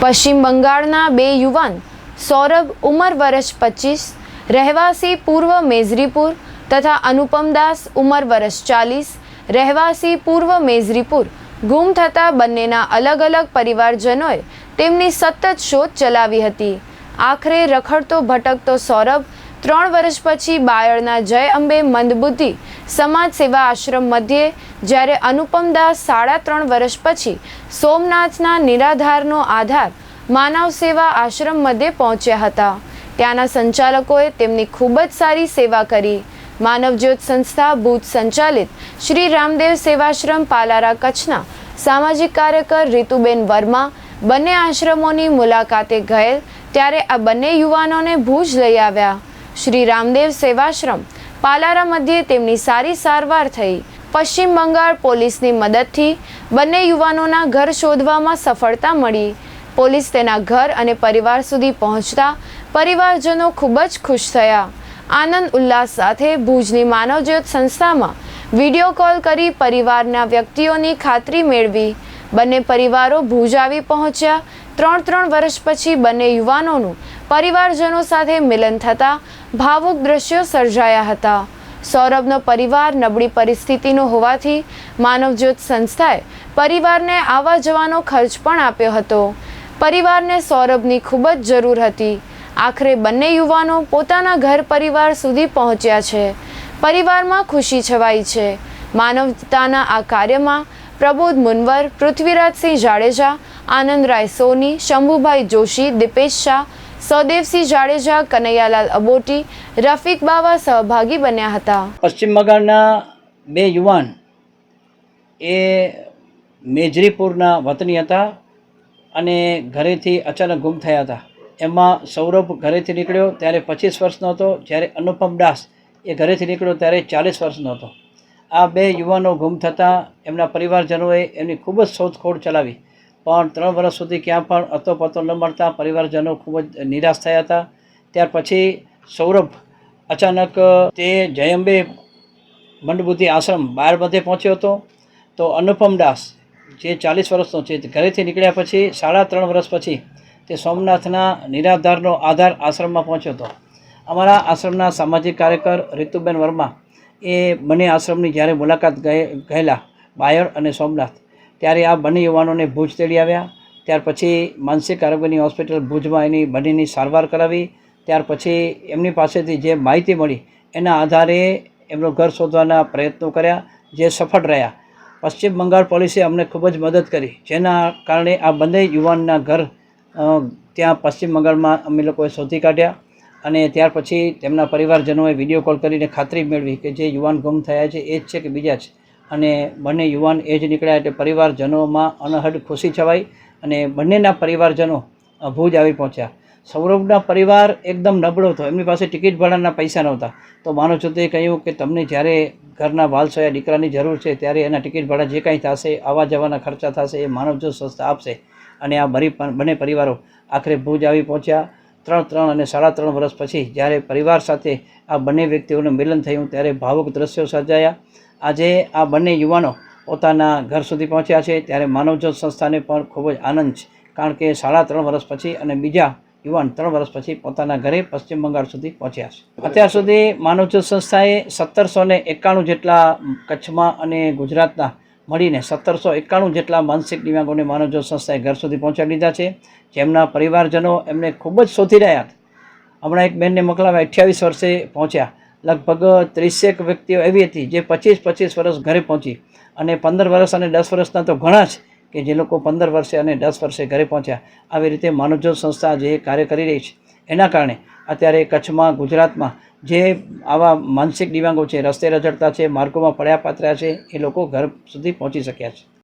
પશ્ચિમ બંગાળના બે યુવાન, સૌરભ ઉંમર વર્ષ પચીસ, રહેવાસી પૂર્વ મેઝરીપુર તથા અનુપમ દાસ ઉંમર વર્ષ ચાલીસ, રહેવાસી પૂર્વ મેઝરીપુર ગુમ થતા બંનેના અલગ અલગ પરિવારજનોએ તેમની સતત શોધ ચલાવી હતી. આખરે રખડતો ભટકતો સૌરભ ત્રણ વર્ષ પછી બાયડના જય અંબે મંદબુદ્ધિ સમાજ સેવા આશ્રમ મધ્યે જ્યારે અનુપમ દાસ સાડા ત્રણ વર્ષ પછી સોમનાથના નિરાધારનો આધાર માનવ સેવા આશ્રમ મધ્યે પહોંચ્યા હતા. ત્યાંના સંચાલકોએ તેમની ખૂબ જ સારી સેવા કરી. માનવજ્યોત સંસ્થા ભૂત સંચાલિત શ્રી રામદેવ સેવાશ્રમ પાલારા કચ્છના સામાજિક કાર્યકર રીતુબેન વર્મા બંને આશ્રમોની મુલાકાતે ગયેલ ત્યારે આ બંને યુવાનોને ભુજ લઈ આવ્યા. શ્રી રામદેવ સેવાશ્રમ પાલારા મધ્યે તેમની સારી સારવાર થઈ. પશ્ચિમ બંગાળ પોલીસની મદદથી બંને યુવાનોના ઘર શોધવામાં સફળતા મળી. પોલીસ તેના ઘર અને પરિવાર સુધી પહોંચતા પરિવારજનો ખૂબ જ ખુશ થયા. આનંદ ઉલ્લાસ સાથે ભુજની માનવજ્યોત સંસ્થામાં વીડિયો કોલ કરી પરિવારના વ્યક્તિઓની ખાતરી મેળવી. બંને પરિવારો ભુજ આવી પહોંચ્યા. ત્રણ ત્રણ વર્ષ પછી બંને યુવાનોનું પરિવારજનો સાથે મિલન થતાં ભાવુક દ્રશ્યો સર્જાયા હતા. સૌરભનો પરિવાર નબળી પરિસ્થિતિનો હોવાથી માનવજ્યોત સંસ્થાએ પરિવારને આવવા જવાનો ખર્ચ પણ આપ્યો હતો. પરિવારને સૌરભની ખૂબ જ જરૂર હતી. આખરે બંને યુવાનો પોતાના ઘર પરિવાર સુધી પહોંચ્યા છે. પરિવારમાં ખુશી છવાઈ છે. માનવતાના આ કાર્યમાં પ્રબોધ મુનવર, પૃથ્વીરાજસિંહ જાડેજા, આનંદરાય સોની, શંભુભાઈ જોશી, દીપેશ શાહ સૌદેવસિંહ જાડેજા, કનૈયાલાલ અબોટી, રફીક બાવા સહભાગી બન્યા હતા. પશ્ચિમ બંગાળના બે યુવાન એ મેજરીપુરના વતની હતા અને ઘરેથી અચાનક ગુમ થયા હતા. એમાં સૌરભ ઘરેથી નીકળ્યો ત્યારે પચીસ વર્ષનો હતો, જ્યારે અનુપમ દાસ એ ઘરેથી નીકળ્યો ત્યારે ચાલીસ વર્ષનો હતો. આ બે યુવાનો ગુમ થતાં એમના પરિવારજનોએ એમની ખૂબ જ શોધખોળ ચલાવી. પણ ત્રણ વર્ષ સુધી ક્યાં પણ અતો પતો ન મળતા પરિવારજનો ખૂબ જ નિરાશ થયા હતા. ત્યાર પછી સૌરભ અચાનક તે જયંબે મંડબુદ્ધિ આશ્રમ બહાર મધ્યે પહોંચ્યો હતો. તો અનુપમ દાસ, જે ચાલીસ વર્ષનો છે ઘરેથી નીકળ્યા પછી સાડા ત્રણ વર્ષ પછી તે સોમનાથના નિરાધારનો આધાર આશ્રમમાં પહોંચ્યો હતો. અમારા આશ્રમના સામાજિક કાર્યકર રીતુબેન વર્મા એ બંને આશ્રમની જ્યારે મુલાકાત ગયે, ગયેલા બાયડ અને સોમનાથ ત્યારે આ બંને યુવાનોને ભુજ તેડી આવ્યા. ત્યાર પછી માનસિક આરોગ્યની હોસ્પિટલ ભુજમાં એની બંનેની સારવાર કરાવી. ત્યાર પછી એમની પાસેથી જે માહિતી મળી એના આધારે એમનું ઘર શોધવાના પ્રયત્નો કર્યા, જે સફળ રહ્યા. પશ્ચિમ બંગાળ પોલીસે અમને ખૂબ જ મદદ કરી, જેના કારણે આ બંને યુવાનના ઘર ત્યાં પશ્ચિમ બંગાળમાં અમે લોકોએ શોધી કાઢ્યા અને ત્યાર પછી તેમના પરિવારજનોએ વીડિયો કોલ કરીને ખાતરી મેળવી કે જે યુવાન ગુમ થયા છે એ જ છે કે બીજા છે. અને બંને યુવાન એ જ નીકળ્યા એટલે પરિવારજનોમાં અનહદ ખુશી છવાઈ અને બંનેના પરિવારજનો ભુજ આવી પહોંચ્યા. સૌરભના પરિવાર એકદમ નબળો હતો. એમની પાસે ટિકિટ ભાડાના પૈસા નહોતા. તો માનો છો તે કહ્યું કે તમને જ્યારે ઘરના વાલસોયા દીકરાની જરૂર છે ત્યારે એના ટિકિટ ભાડા જે કાંઈ થશે, આવવા જવાના ખર્ચા થશે એ માનવજ્યોત સંસ્થા આપશે. અને આ બરી બંને પરિવારો આખરે ભુજ આવી પહોંચ્યા. ત્રણ ત્રણ અને સાડા ત્રણ વર્ષ પછી જ્યારે પરિવાર સાથે આ બંને વ્યક્તિઓનું મિલન થયું ત્યારે ભાવુક દ્રશ્યો સર્જાયા. આજે આ બંને યુવાનો પોતાના ઘર સુધી પહોંચ્યા છે ત્યારે માનવજ્યોત સંસ્થાને પણ ખૂબ જ આનંદ છે. કારણ કે સાડા ત્રણ વર્ષ પછી અને બીજા યુવાન ત્રણ વર્ષ પછી પોતાના ઘરે પશ્ચિમ બંગાળ સુધી પહોંચ્યા છે. અત્યાર સુધી માનવજ્યોત સંસ્થાએ સત્તરસો ને એકાણું જેટલા કચ્છમાં અને ગુજરાતના મળીને સત્તરસો એકાણું જેટલા માનસિક દિવ્યાંગોને માનવજ્યોત સંસ્થાએ ઘર સુધી પહોંચાડી દીધા છે. જેમના પરિવારજનો એમને ખૂબ જ શોધી રહ્યા હતા. હમણાં એક બેનને મોકલાવ્યા અઠ્યાવીસ વર્ષે પહોંચ્યા. લગભગ ત્રીસેક વ્યક્તિઓ એવી હતી જે પચીસ પચીસ વર્ષ ઘરે પહોંચી અને પંદર વર્ષ અને દસ વર્ષના તો ઘણા જ કે જે લોકો પંદર વર્ષે અને દસ વર્ષે ઘરે પહોંચ્યા. આવી રીતે માનવજ્યોત સંસ્થા જે કાર્ય કરી રહી છે. એના કારણે અત્યારે કચ્છમાં, ગુજરાતમાં જે આવા માનસિક દિવ્યાંગો છે, રસ્તે રઝળતા છે, માર્ગોમાં પડ્યા પાત્ર્યા છે, એ લોકો ઘર સુધી પહોંચી શક્યા છે.